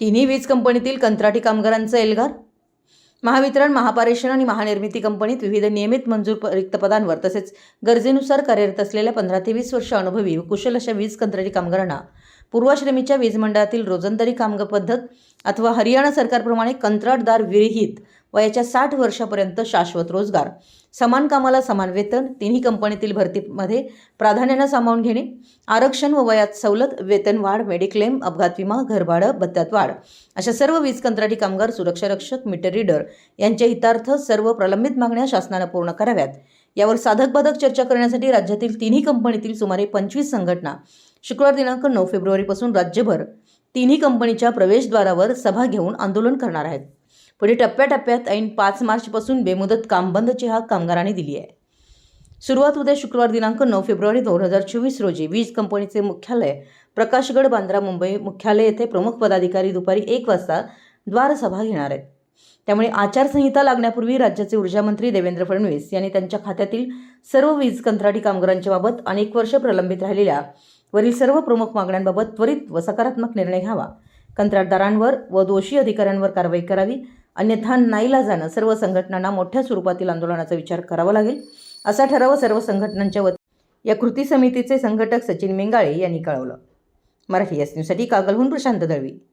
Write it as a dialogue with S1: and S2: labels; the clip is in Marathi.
S1: तिन्ही वीज कंपनीतील कंत्राटी कामगारांचं एल्गार? महावितरण महापारेषण आणि महानिर्मिती कंपनीत विविध नियमित मंजूर रिक्त पदांवर तसेच गरजेनुसार कार्यरत असलेल्या पंधरा ते वीस वर्ष अनुभवी व कुशल अशा वीज कंत्राटी कामगारांना पूर्वाश्रमीच्या वीज मंडळातील रोजंदारी कामगार पद्धत अथवा हरियाणा सरकारप्रमाणे कंत्राटदार विरहित वयाच्या साठ वर्षापर्यंत शाश्वत रोजगार. समान कामाला समान वेतन तिन्ही कंपनीतील भरतीमध्ये प्राधान्यानं सामावून घेणे. आरक्षण व वयात सवलत वेतनवाढ मेडिक्लेम अपघात विमा घरभाडं भत्त्यात वाढ अशा सर्व वीज कंत्राटी कामगार सुरक्षा रक्षक मीटर रीडर यांच्या हितार्थ सर्व प्रलंबित मागण्या शासनानं पूर्ण कराव्यात. यावर साधक बाधक चर्चा करण्यासाठी राज्यातील तिन्ही कंपनीतील सुमारे पंचवीस संघटना शुक्रवार दिनांक नऊ फेब्रुवारीपासून राज्यभर तिन्ही कंपनीच्या प्रवेशद्वारावर सभा घेऊन आंदोलन करणार आहेत. पुढे टप्प्याटप्प्यात ऐन पाच मार्चपासून बेमुदत कामबंदची हा हाक कामगारांनी दिली आहे. सुरुवात उद्या शुक्रवार दिनांक नऊ फेब्रुवारी दोन हजार चोवीस रोजी वीज कंपनीचे मुख्यालय प्रकाशगड बांद्रा मुंबई मुख्यालय येथे प्रमुख पदाधिकारी दुपारी एक वाजता द्वारसभा घेणार आहेत. त्यामुळे आचारसंहिता लागण्यापूर्वी राज्याचे ऊर्जामंत्री देवेंद्र फडणवीस यांनी त्यांच्या खात्यातील सर्व वीज कंत्राटी कामगारांच्या बाबत अनेक वर्ष प्रलंबित राहिलेल्या वरील सर्व प्रमुख मागण्यांबाबत त्वरित व सकारात्मक निर्णय घ्यावा. कंत्राटदारांवर व दोषी अधिकाऱ्यांवर कारवाई करावी. अन्यथा नाईलाजानं सर्व संघटनांना मोठ्या स्वरूपातील आंदोलनाचा विचार करावा लागेल. असा ठराव सर्व संघटनांच्या वतीने या कृती समितीचे संघटक सचिन मेंगाळे यांनी कळवलं. मराठी एस न्यूजसाठी कागलहून प्रशांत दळवी.